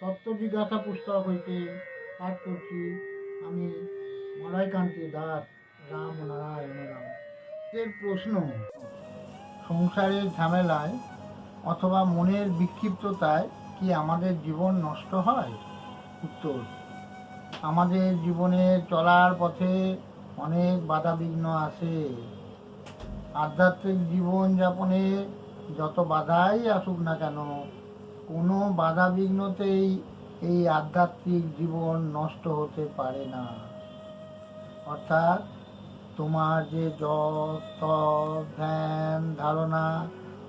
তত্ত্ব জিজ্ঞাসা পুস্তক হইতে পাঠ করছি আমি মলয়কান্তি দাস রাম নারায়ণ রাম এর প্রশ্ন, সংসারের ঝামেলায় অথবা মনের বিক্ষিপ্ততায় কি আমাদের জীবন নষ্ট হয়? উত্তর, আমাদের জীবনে চলার পথে অনেক বাধা বিঘ্ন আসে আধ্যাত্মিক জীবন যাপনে যত বাধাই আসুক না কেন কোনো বাধা বিঘ্নতেই এই আধ্যাত্মিক জীবন নষ্ট হতে পারে না। অর্থাৎ তোমার যে তপ, ধ্যান, ধারণা,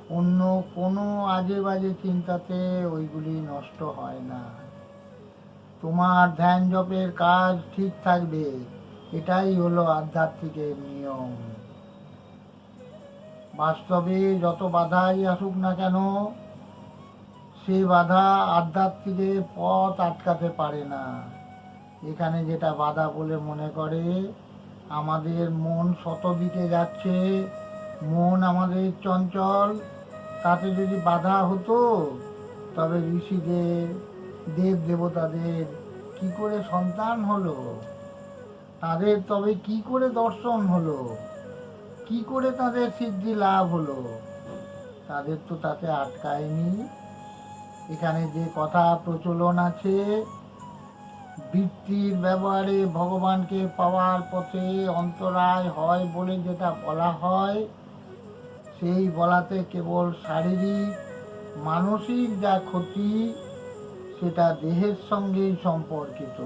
অন্য কোনো আজে বাজে চিন্তাতে ওইগুলি নষ্ট হয় না। তোমার ধ্যান, জপের কাজ ঠিক থাকবে। এটাই হলো আধ্যাত্মিকের নিয়ম। বাস্তবে যত বাধাই আসুক না কেন সে বাধা আধ্যাত্মিকের পথ আটকাতে পারে না। এখানে যেটা বাধা বলে মনে করে, আমাদের মন শত দিকে যাচ্ছে, মন আমাদের চঞ্চল। তাতে যদি বাধা হতো, তবে ঋষিদের দেব দেবতাদের কি করে সন্তান হলো? তাদের তবে কি করে দর্শন হলো? কি করে তাদের সিদ্ধি লাভ হলো? তাদের তো তাতে আটকায়নি। এখানে যে কথা প্রচলন আছে, বৃত্তির ব্যবহারে ভগবানকে পাওয়ার পথে অন্তরায় হয় বলে যেটা বলা হয়, সেই বলাতে কেবল শারীরিক, মানসিক যা ক্ষতি, সেটা দেহের সঙ্গেই সম্পর্কিত।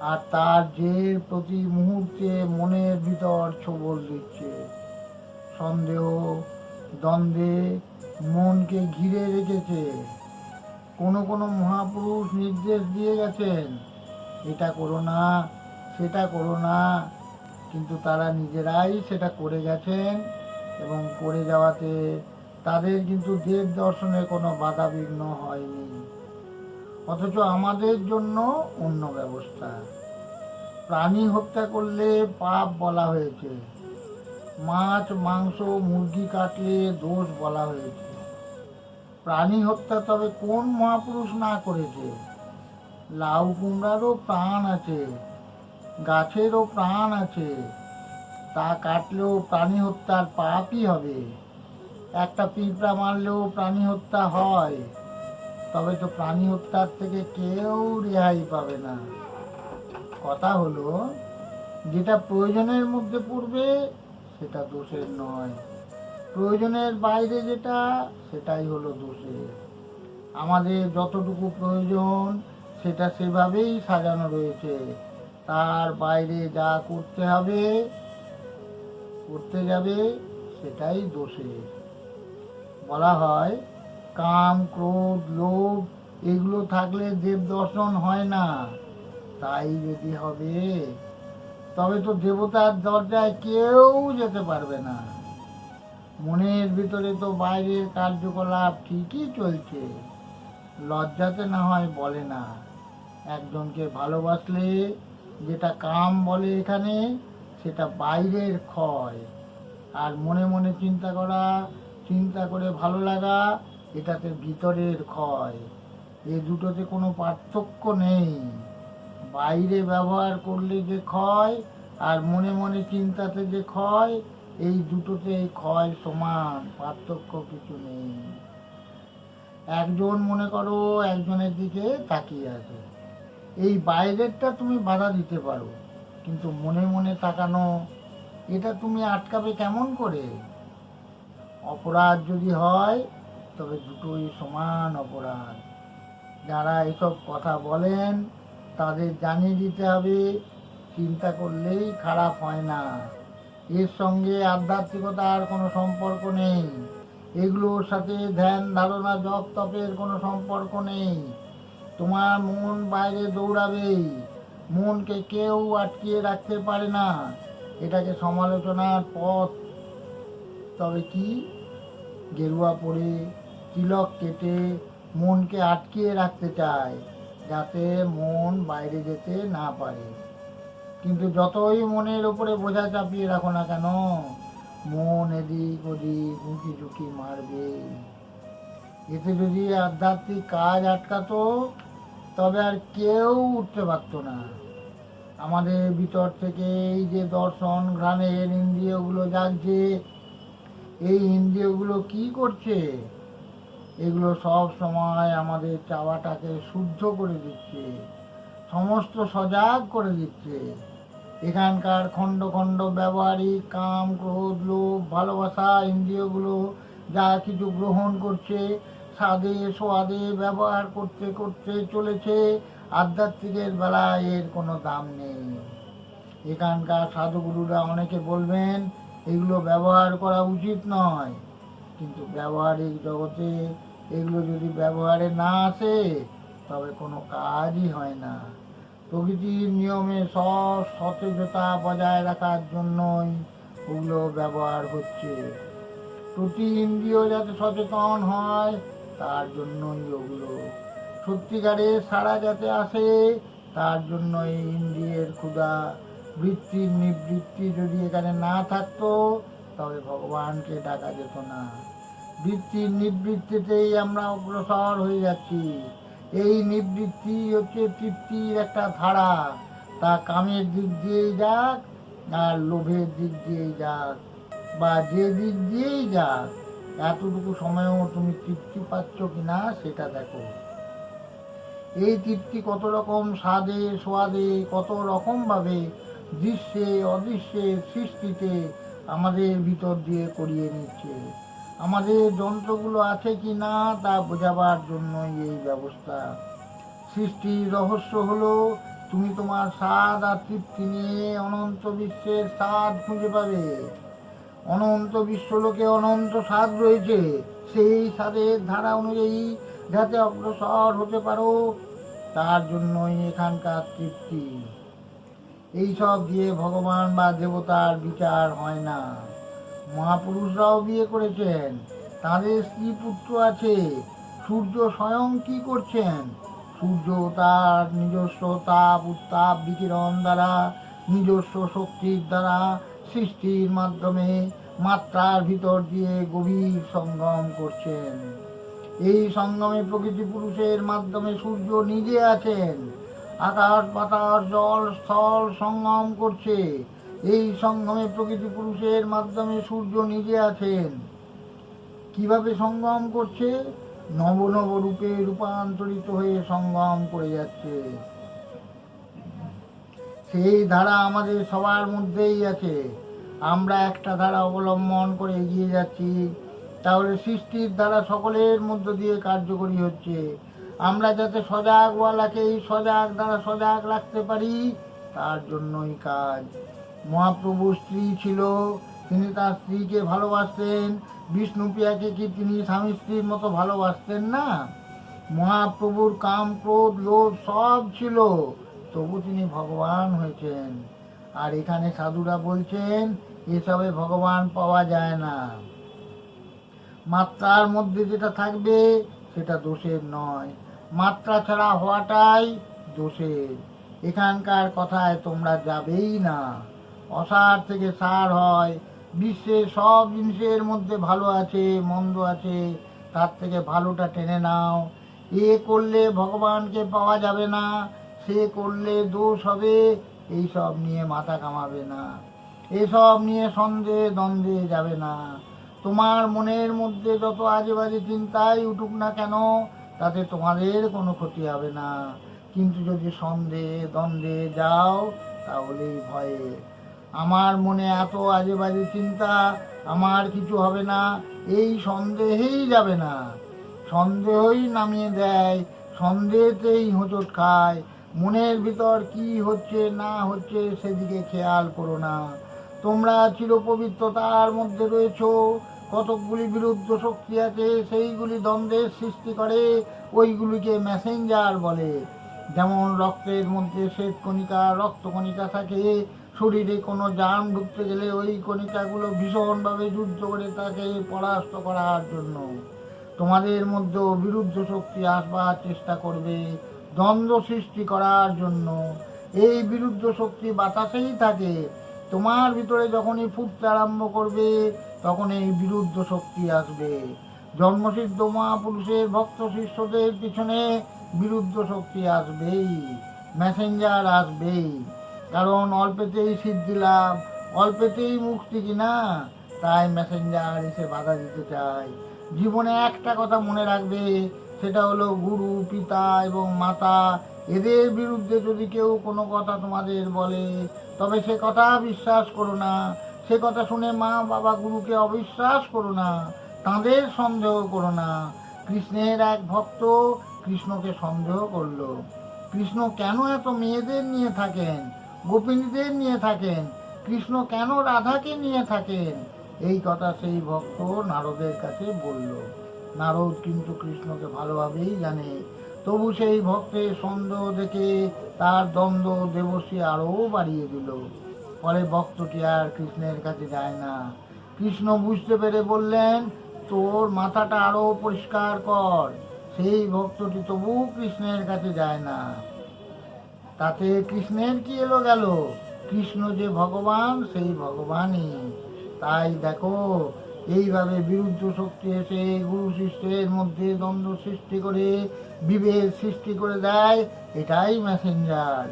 আর তার যে প্রতি মুহূর্তে মনের ভিতর ছবল দিচ্ছে। সন্দেহ দ্বন্দ্বে মনকে ঘিরে রেখেছে। কোনো কোনো মহাপুরুষ নির্দেশ দিয়ে গেছেন, এটা করো না, সেটা করো না। কিন্তু তারা নিজেরাই সেটা করে গেছেন এবং করে যাওয়াতে তাদের কিন্তু দেব দর্শনে কোনো বাধা বিঘ্ন হয়নি। অথচ আমাদের জন্য অন্য ব্যবস্থা। প্রাণী হত্যা করলে পাপ বলা হয়েছে। মাছ, মাংস, মুরগি কাটলে দোষ বলা হয়েছে। প্রাণী হত্যা তবে কোন মহাপুরুষ না করেছে? লাউ কুমড়ারও প্রাণ আছে, গাছেরও প্রাণ আছে, তা কাটলেও প্রাণী হত্যার পাপই হবে। একটা পিঁপড়া মারলেও প্রাণী হত্যা হয়, তবে তো প্রাণী হত্যার থেকে কেউ রেহাই পাবে না। কথা হলো, যেটা প্রয়োজনের মধ্যে পড়বে সেটা দোষের নয়। প্রয়োজনের বাইরে যেটা, সেটাই হলো দোষের। আমাদের যতটুকু প্রয়োজন, সেটা সেভাবেই সাজানো রয়েছে। তার বাইরে যা করতে হবে, করতে যাবে, সেটাই দোষের। বলা হয়, কাম, ক্রোধ, লোভ, এগুলো থাকলে দেব দর্শন হয় না। তাই যদি হবে তবে তো দেবতার দরজায় কেউ যেতে পারবে না। মনের ভিতরে তো বাইরের কার্যকলাপ ঠিকই চলছে। লজ্জাতে না হয় বলে না। একজনকে ভালোবাসলে যেটা কাম বলে এখানে, সেটা বাইরের ক্ষয়। আর মনে মনে চিন্তা করা, চিন্তা করে ভালো লাগা, এটাতে ভিতরের ক্ষয়। এ দুটোতে কোনো পার্থক্য নেই। বাইরে ব্যবহার করলে যে ক্ষয় আর মনে মনে চিন্তাতে যে ক্ষয়, এই দুটোতে ক্ষয় সমান, পার্থক্য কিছু নেই। একজন মনে করো একজনের দিকে তাকিয়ে আছে। এই বাইরেরটা তুমি বাধা দিতে পারো, কিন্তু মনে মনে তাকানো, এটা তুমি আটকাবে কেমন করে? অপরাধ যদি হয়, তবে দুটোই সমান অপরাধ। যারা এসব কথা বলেন তাদের জানিয়ে দিতে হবে, চিন্তা করলেই খারাপ হয় না। এর সঙ্গে আধ্যাত্মিকতার কোনো সম্পর্ক নেই। এগুলোর সাথে ধ্যান, ধারণা, জপ, তপের কোনো সম্পর্ক নেই। তোমার মন বাইরে দৌড়াবেই মনকে কেউ আটকিয়ে রাখতে পারে না। এটাকে সমালোচনার পথ। তবে কি? গেরুয়া পরে তিলক কেটে মনকে আটকিয়ে রাখতে চায়। যাতে মন বাইরে যেতে না পারে। কিন্তু যতই মনের উপরে বোঝা চাপিয়ে রাখো না কেন, মন এদিক ওদিক উঁকি ঝুঁকি মারবে। এতে যদি আধ্যাত্মিক কাজ আটকাতো, তবে আর কেউ উঠতে পারতো না। আমাদের ভিতর থেকে এই যে দর্শন, ঘ্রাণের ইন্দ্রিয়গুলো জাগছে, এই ইন্দ্রিয়গুলো কি করছে? এগুলো সব সময় আমাদের চাওয়াটাকে শুদ্ধ করে দিচ্ছে, সমস্ত সজাগ করে দিচ্ছে। এখানকার খণ্ড খণ্ড ব্যবহারিক, কাম, ক্রোধ, লোভ, ভালোবাসা, ইন্দ্রিয়গুলো যা কিছু গ্রহণ করছে স্বাদে সোয়াদে ব্যবহার করতে করতে চলেছে, আধ্যাত্মিকের বেলায় এর কোনো দাম নেই। এখানকার সাধুগুরুরা অনেকে বলবেন, এগুলো ব্যবহার করা উচিত নয়। কিন্তু ব্যবহারিক জগতে এগুলো যদি ব্যবহারে না আসে, তবে কোনো কাজই হয় না। প্রকৃতির নিয়মে সব সতেজতা বজায় রাখার জন্যই ওগুলো ব্যবহার হচ্ছে। প্রতি ইন্দ্রিয় যাতে সচেতন হয়, তার জন্যই ওগুলো। সত্যিকারের সারা যাতে আসে, তার জন্য এই ইন্দ্রিয়ের ক্ষুধা বৃত্তির নিবৃত্তি যদি এখানে না থাকতো, তবে ভগবানকে ডাকা যেত না। বৃত্তির নিবৃত্তিতেই আমরা অগ্রসর হয়ে যাচ্ছি। এই নিবৃত্তি হচ্ছে তৃপ্তির একটা ধারা। তা কামের দিক দিয়েই যাক, আর লোভের দিক দিয়েই যাক, বা যে দিক দিয়েই যাক, এতটুকু সময়ও তুমি তৃপ্তি পাচ্ছ কি না সেটা দেখো। এই তৃপ্তি কত রকম স্বাদে, সোয়াদে, কত রকমভাবে দৃশ্যে, অদৃশ্যে সৃষ্টিতে আমাদের ভিতর দিয়ে করিয়ে নিচ্ছে। আমাদের যন্ত্রগুলো আছে কি না তা বোঝাবার জন্যই এই ব্যবস্থা। সৃষ্টির রহস্য হলো, তুমি তোমার স্বাদ আর তৃপ্তি নিয়ে অনন্ত বিশ্বের স্বাদ খুঁজে পাবে। অনন্ত বিশ্বলোকে অনন্ত স্বাদ রয়েছে, সেই স্বাদের ধারা অনুযায়ী যাতে অগ্রসর হতে পারো, তার জন্যই এখানকার তৃপ্তি। এইসব দিয়ে ভগবান বা দেবতার বিচার হয় না। মহাপুরুষরাও বিয়ে করেছেন। তাদের স্ত্রী পুত্র আছে। সূর্য স্বয়ং কি করছেন? সূর্য তার নিজস্ব তাপ, উত্তাপ, বিকিরণ দ্বারা, নিজস্ব শক্তির দ্বারা সৃষ্টির মাধ্যমে মাত্রার ভিতর দিয়ে গভীর সঙ্গম করছেন। এই সঙ্গমে প্রকৃতি পুরুষের মাধ্যমে সূর্য নিজে আছেন। আকাশ, বাতাস, জল, স্থল সঙ্গম করছে। এই সঙ্গমে প্রকৃতি পুরুষের মাধ্যমে সূর্য নিজে আছেন। কীভাবে সঙ্গম করছে? নব নব রূপে রূপান্তরিত হয়ে সঙ্গম করে যাচ্ছে। সেই ধারা আমাদের সবার মধ্যেই আছে। আমরা একটা ধারা অবলম্বন করে এগিয়ে যাচ্ছি। তাহলে সৃষ্টির ধারা সকলের মধ্য দিয়ে কার্যকরী হচ্ছে। আমরা যাতে সজাগওয়ালাকে এই সজাগ দ্বারা সজাগ রাখতে পারি, তার জন্যই কাজ। মহাপ্রভুর স্ত্রী ছিল, তিনি তার স্ত্রীকে ভালোবাসতেন। বিষ্ণুপ্রিয়াকে কি তিনি স্বামী স্ত্রীর মতো ভালোবাসতেন না? মহাপ্রভুর কাম, ক্রোধ, লোভ সব ছিল, তবু তিনি ভগবান হয়েছেন। আর এখানে সাধুরা বলছেন, এসবে ভগবান পাওয়া যায় না। মাত্রার মধ্যে যেটা থাকবে, সেটা দোষের নয়। মাত্রা ছাড়া হওয়াটাই দোষের। এখানকার কথায় তোমরা যাবেই না। অসার থেকে সার হয়। বিশ্বের সব জিনিসের মধ্যে ভালো আছে, মন্দ আছে, তার থেকে ভালোটা টেনে নাও। এ করলে ভগবানকে পাওয়া যাবে না, সে করলে দোষ হবে এইসব নিয়ে মাথা কামাবে না। এসব নিয়ে সন্দেহ দ্বন্দ্বে যাবে না। তোমার মনের মধ্যে যত আজে বাজে চিন্তাই উঠুক না কেন, তাতে তোমাদের কোনো ক্ষতি হবে না। কিন্তু যদি সন্দেহ, দ্বন্দ্বে যাও, তাহলেই ভয়ে আমার মনে এত আজে বাজে চিন্তা, আমার কিছু হবে না, এই সন্দেহেই যাবে না। সন্দেহই নামিয়ে দেয়, সন্দেহতেই হোঁচট খায়। মনের ভিতর কি হচ্ছে, না হচ্ছে, সেদিকে খেয়াল করো না। তোমরা চিরপবিত্রতার মধ্যে রয়েছো, কতকগুলি বিরুদ্ধ শক্তি আছে, সেইগুলি দ্বন্দ্বের সৃষ্টি করে, ওইগুলিকে মেসেঞ্জার বলে। যেমন রক্তের মধ্যে শ্বেত কণিকা রক্ত কণিকা থাকে শরীরে কোনো জাম ঢুকতে গেলে ওই কণিকাগুলো ভীষণভাবে যুদ্ধ করে তাকে পরাস্ত করার জন্য। তোমাদের মধ্যেও বিরুদ্ধ শক্তি আসবার চেষ্টা করবে দ্বন্দ্ব সৃষ্টি করার জন্য। এই বিরুদ্ধ শক্তি বাতাসেই থাকে। তোমার ভিতরে যখনই ফুটতে আরম্ভ করবে তখন এই বিরুদ্ধ শক্তি আসবে। জন্মসিদ্ধ মহাপুরুষের ভক্ত শিষ্যদের পিছনে বিরুদ্ধ শক্তি আসবেই মেসেঞ্জার আসবেই। কারণ অল্পেতেই সিদ্ধি লাভ অল্পেতেই মুক্তি কিনা তাই মেসেঞ্জার এসে বাধা দিতে চায় জীবনে একটা কথা মনে রাখবে, সেটা হলো গুরু, পিতা এবং মাতা, এদের বিরুদ্ধে যদি কেউ কোনো কথা তোমাদের বলে, তবে সে কথা বিশ্বাস করো না। সে কথা শুনে মা, বাবা, গুরুকে অবিশ্বাস করো না। তাঁদের সন্দেহ করো না। কৃষ্ণের এক ভক্ত কৃষ্ণকে সন্দেহ করল। কৃষ্ণ কেন এত মেয়েদের নিয়ে থাকেন? গোপিনীদের নিয়ে থাকেন, কৃষ্ণ কেন রাধাকে নিয়ে থাকেন? এই কথা সেই ভক্ত নারদের কাছে বলল। নারদ কিন্তু কৃষ্ণকে ভালোভাবেই জানে। তবু সেই ভক্তের সন্দেহ দেখে তার দ্বন্দ্ব দেবশ্রী আরও বাড়িয়ে দিল। পরে ভক্তটি আর কৃষ্ণের কাছে যায় না। কৃষ্ণ বুঝতে পেরে বললেন, তোর মাথাটা আরও পরিষ্কার কর। সেই ভক্তটি তবু কৃষ্ণের কাছে যায় না। তাতে কৃষ্ণের কি এলো গেল? কৃষ্ণ যে ভগবান, সেই ভগবানই। তাই দেখো, এইভাবে বিরুদ্ধ শক্তি এসে গুরু শিষ্যের মধ্যে দ্বন্দ্ব সৃষ্টি করে, বিভেদ সৃষ্টি করে দেয়, এটাই মেসেঞ্জার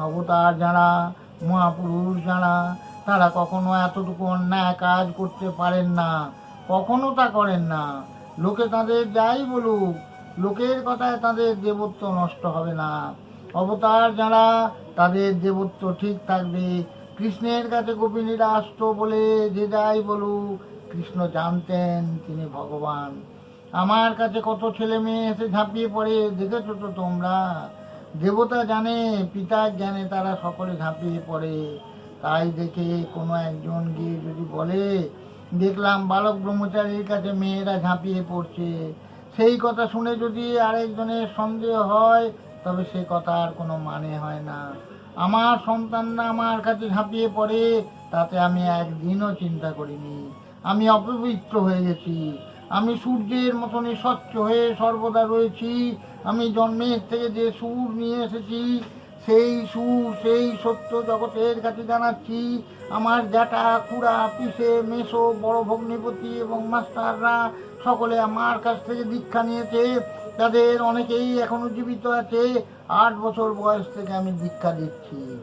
অবতার যারা, মহাপুরুষ যারা, তারা কখনো এতটুকু অন্যায় কাজ করতে পারেন না, কখনো তা করেন না। লোকে তাদের যাই বলুক, লোকের কথায় তাদের দেবত্ব নষ্ট হবে না। অবতার যারা, তাদের দেবত্ব ঠিক থাকবে। কৃষ্ণের কাছে গোপিনীরা আসতো বলে যে যাই বলুক, কৃষ্ণ জানতেন তিনি ভগবান। আমার কাছে কত ছেলে মেয়ে এসে ঝাঁপিয়ে পড়ে, দেখেছ তো তোমরা? দেবতা জানে পিতার জ্ঞানে তারা সকলে ঝাঁপিয়ে পড়ে। তাই দেখে কোনো একজন গিয়ে যদি বলে, দেখলাম বালক ব্রহ্মচারীর কাছে মেয়েরা ঝাঁপিয়ে পড়ছে। সেই কথা শুনে যদি আরেকজনের সন্দেহ হয় তবে সে কথার কোনো মানে হয় না। আমার সন্তানরা আমার কাছে ঝাঁপিয়ে পড়ে, তাতে আমি একদিনও চিন্তা করিনি। আমি অপবিত্র হয়ে গেছি। আমি সূর্যের মতনই স্বচ্ছ হয়ে সর্বদা রয়েছি। আমি জন্মের থেকে যে সুর নিয়ে এসেছি, সেই সুর, সেই সত্য জগতের কাছে জানাচ্ছি। আমার জ্যাঠা কুড়া পিসে, মেসো, বড় ভগ্নিপতি এবং মাস্টাররা সকলে আমার কাছ থেকে দীক্ষা নিয়েছে। তাদের অনেকেই এখনও জীবিত আছে। আট বছর বয়স থেকে আমি দীক্ষা দিচ্ছি।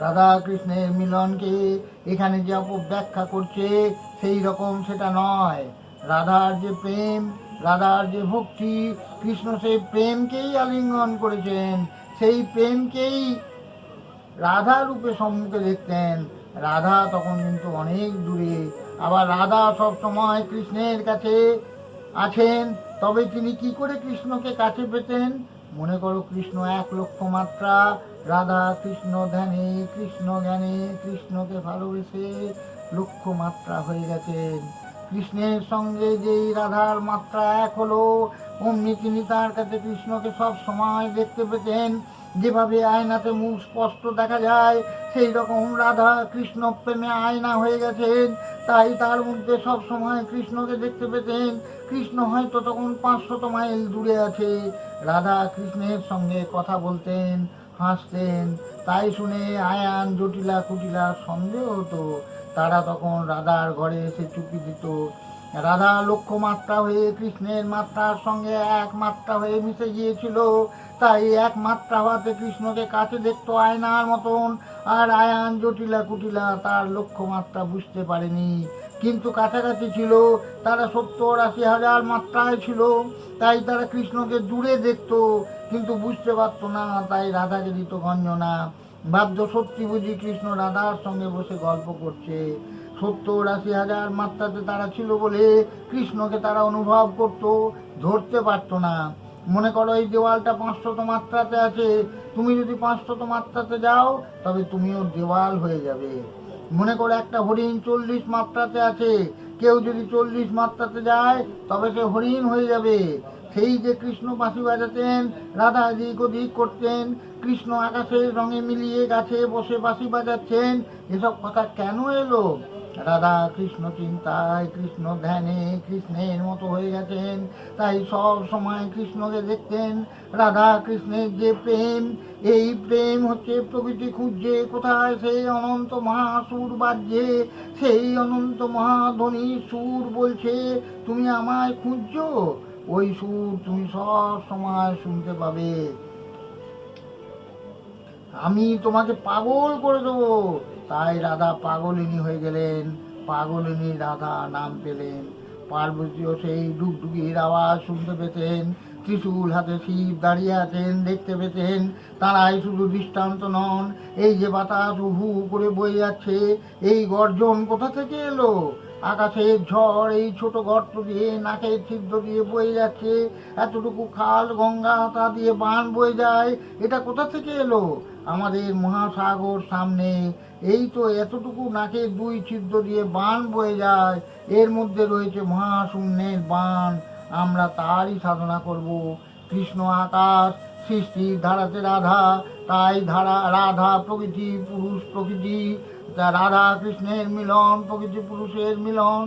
রাধা কৃষ্ণের মিলনকে এখানে যে অপব্যাখ্যা করছে, সেই রকম সেটা নয়। রাধার যে প্রেম, রাধার যে ভক্তি, কৃষ্ণ সেই প্রেমকেই আলিঙ্গন করেছেন। সেই প্রেমকেই রাধা রূপে সম্মুখে দেখতেন। রাধা তখন কিন্তু অনেক দূরে। আবার রাধা সব সময় কৃষ্ণের কাছে আছেন। তবে তিনি কি করে কৃষ্ণকে কাছে পেতেন? মনে করো কৃষ্ণ এক লক্ষ মাত্রা। রাধা কৃষ্ণ ধ্যানে, কৃষ্ণ জ্ঞানে কৃষ্ণকে ভালোবেসে লক্ষ মাত্রা হয়ে গেছেন। কৃষ্ণের সঙ্গে যেই রাধার মাত্রা এক হলো, অমনি তিনি তার কাছে কৃষ্ণকে সব সময় দেখতে পেতেন। যেভাবে আয়নাতে মুখ স্পষ্ট দেখা যায়, সেই রকম রাধা কৃষ্ণ প্রেমে আয়না হয়ে গেছেন। তাই তার মধ্যে সব সময় কৃষ্ণকে দেখতে পেতেন। কৃষ্ণ হয়তো তখন পাঁচশত মাইল দূরে আছে। রাধা কৃষ্ণের সঙ্গে কথা বলতেন, হাসতেন। তাই শুনে আয়ান জটিলা কুটিলা সন্দেহ হতো। তারা তখন রাধার ঘরে এসে চুপি দিত। রাধা লক্ষ্য মাত্রা হয়ে কৃষ্ণের মাত্রার সঙ্গে এক মাত্রা হয়ে মিশে গিয়েছিল। তাই এক মাত্রা হওয়াতে কৃষ্ণকে কাছে দেখতো আয়নার মতন। আর আয়ান জটিলা কুটিলা তার লক্ষ্য মাত্রা বুঝতে পারেনি। কিন্তু কাছাকাছি ছিল, তারা সত্তর আশি হাজার মাত্রায় ছিল। তাই তারা কৃষ্ণকে দূরে দেখতো, কিন্তু বুঝতে পারতো না, তাই রাধাকে দিত গঞ্জনা। ভাবতো সত্যি বুঝি কৃষ্ণ রাধার সঙ্গে বসে গল্প করছে। সত্তর আশি হাজার মাত্রাতে তারা ছিল বলে কৃষ্ণকে তারা অনুভব করত, ধরতে পারতো না। মনে করো এই দেওয়ালটা পাঁচশত মাত্রাতে আছে, তুমি যদি পাঁচশত মাত্রাতে যাও, তবে তুমিও দেওয়াল হয়ে যাবে। মনে করো একটা হরিণ চল্লিশ মাত্রাতে আছে, কেউ যদি চল্লিশ মাত্রাতে যায়, তবে সে হরিণ হয়ে যাবে। সেই যে কৃষ্ণ বাঁশি বাজাতেন রাধা এদিক ওদিক করতেন, কৃষ্ণ আকাশের রঙে মিলিয়ে গাছে বসে বাঁশি বাজাচ্ছেন, এসব কথা কেন এলো? রাধা কৃষ্ণ চিন্তায় কৃষ্ণ ধ্যানে কৃষ্ণের মতো হয়ে গেছেন। তাই সব সময় কৃষ্ণকে দেখতেন। রাধা কৃষ্ণের যে প্রেম, এই প্রেম হচ্ছে প্রকৃতি খুঁজছে কোথায়? সেই অনন্ত মহাসুর বাজছে। সেই অনন্ত মহাধ্বনি সুর বলছে, তুমি আমায় খুঁজছো? ওই সুর তুমি সব সময় শুনতে পাবে। আমি তোমাকে পাগল করে দেবো। তাই রাধা পাগলিনী হয়ে গেলেন। পাগলিনী রাধা নাম পেলেন। পার্বতীও সেই ডুগডুগির আওয়াজ শুনতে পেতেন। ত্রিশূল হাতে শিব দাঁড়িয়ে আছেন, দেখতে পেতেন। তারাই শুধু দৃষ্টান্ত নন, এই যে বাতাস হু করে বয়ে যাচ্ছে, এই গর্জন কোথা থেকে এলো? আকাশের ঝড় এই ছোট গর্ত দিয়ে নাকের ছিদ্র দিয়ে বয়ে যাচ্ছে। এতটুকু খাল, গঙ্গা তা দিয়ে বান বয়ে যায়, এটা কোথা থেকে এলো? আমাদের মহাসাগর সামনে। এই তো এতটুকু নাকের দুই ছিদ্র দিয়ে বান বয়ে যায়। এর মধ্যে রয়েছে মহাশূন্যের বান। আমরা তারই সাধনা করব। কৃষ্ণ আকাশ সৃষ্টির ধারাতে রাধা, তাই ধারা রাধা প্রকৃতি, পুরুষ প্রকৃতি। রাধা কৃষ্ণের মিলন, প্রকৃতি পুরুষের মিলন।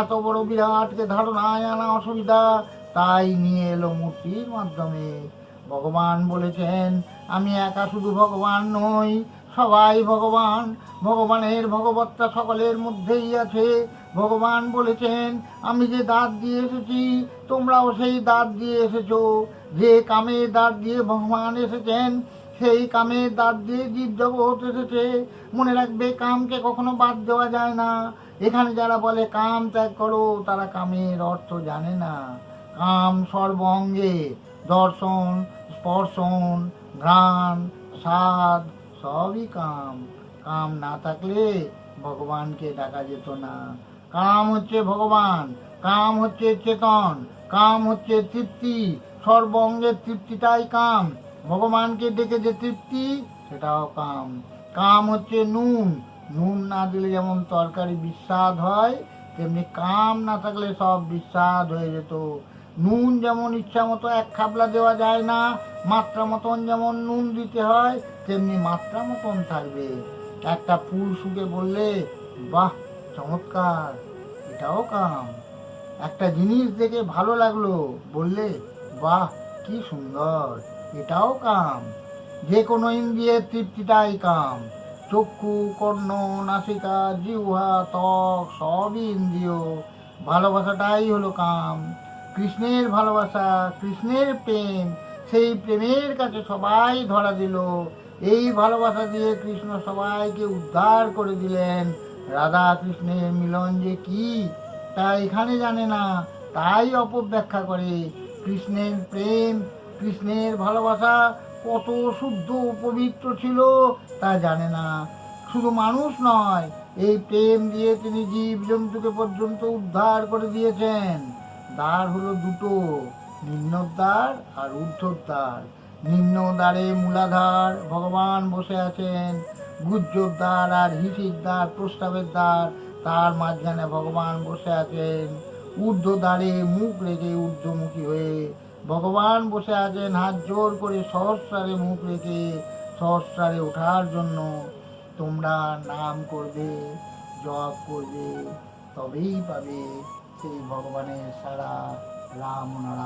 এত বড় বিরাটকে ধারণায় আনা অসুবিধা, তাই নিয়ে এলো মূর্তির মাধ্যমে। ভগবান বলেছেন আমি একা শুধু ভগবান নই, সবাই ভগবান। ভগবানের ভগবত্তা সকলের মধ্যেই আছে। ভগবান বলেছেন, আমি যে দাঁত দিয়ে এসেছি, তোমরাও সেই দাঁত দিয়ে এসেছ। যে কামের দাঁত দিয়ে ভগবান এসেছেন, সেই কামের দাঁত দিয়ে জীব জগৎ এসেছে। মনে রাখবে, কামকে কখনো বাদ দেওয়া যায় না। এখানে যারা বলে, কাম ত্যাগ করো, তারা কামের অর্থ জানে না। কাম সর্বঙ্গে, দর্শন, স্পর্শন ঘ্রাণ স্বাদ সবই কাম। কাম না থাকলে ভগবানকে ডাকা যেত না। কাম হচ্ছে ভগবান, কাম হচ্ছে চেতন, কাম হচ্ছে তৃপ্তি। সর্বঙ্গের তৃপ্তিটাই কাম। ভগবানকে ডেকে যে তৃপ্তি, সেটাও কাম। কাম হচ্ছে নুন। নুন না দিলে যেমন তরকারি বিস্বাদ হয়, তেমনি কাম না থাকলে সব বিস্বাদ হয়ে যেত। নুন যেমন ইচ্ছা মতো এক খাবলা দেওয়া যায় না, মাত্রা মতন যেমন নুন দিতে হয়, তেমনি মাত্রা মতন থাকবে। একটা ফুল শুকে বললে, বাহ, চমৎকার, এটাও কাম। একটা জিনিস দেখে ভালো লাগল, বললে, বাহ, কি সুন্দর, এটাও কাম। যে কোনো ইন্দ্রিয়ের তৃপ্তিটাই কাম। চক্ষু, কর্ণ, নাসিকা, জিহ্বা, ত্বক, সবই ইন্দ্রিয়, ভালোবাসাটাই হলো কাম। কৃষ্ণের ভালোবাসা, কৃষ্ণের প্রেম, সেই প্রেমের কাছে সবাই ধরা দিল। এই ভালোবাসা দিয়ে কৃষ্ণ সবাইকে উদ্ধার করে দিলেন। রাধা কৃষ্ণের মিলন যে কি, তা এখানে জানে না, তাই অপব্যাখ্যা করে। কৃষ্ণের প্রেম, কৃষ্ণের ভালোবাসা কত শুদ্ধ পবিত্র ছিল তা জানে না। শুধু মানুষ নয়, এই প্রেম দিয়ে তিনি জীব জন্তুকে পর্যন্ত উদ্ধার করে দিয়েছেন। দ্বার হলো দুটো নিম্নদ্বার আর ঊর্ধ্বদ্বার নিম্ন দ্বারে মূলাধার ভগবান বসে আছেন। গুজ্জর দ্বার আর হিসির দ্বার প্রস্তাবের দ্বার তার মাঝখানে ভগবান বসে আছেন। ঊর্ধ্ব দ্বারে মুখ রেখে ঊর্ধ্বমুখী হয়ে ভগবান বসে আছেন। হাত জোর করে সহস্রারে মুখ রেখে সহস্রারে ওঠার জন্য। তোমরা নাম করবে, জপ করবে, তবেই পাবে। ভগবানের সারা রাম নারায়ণ।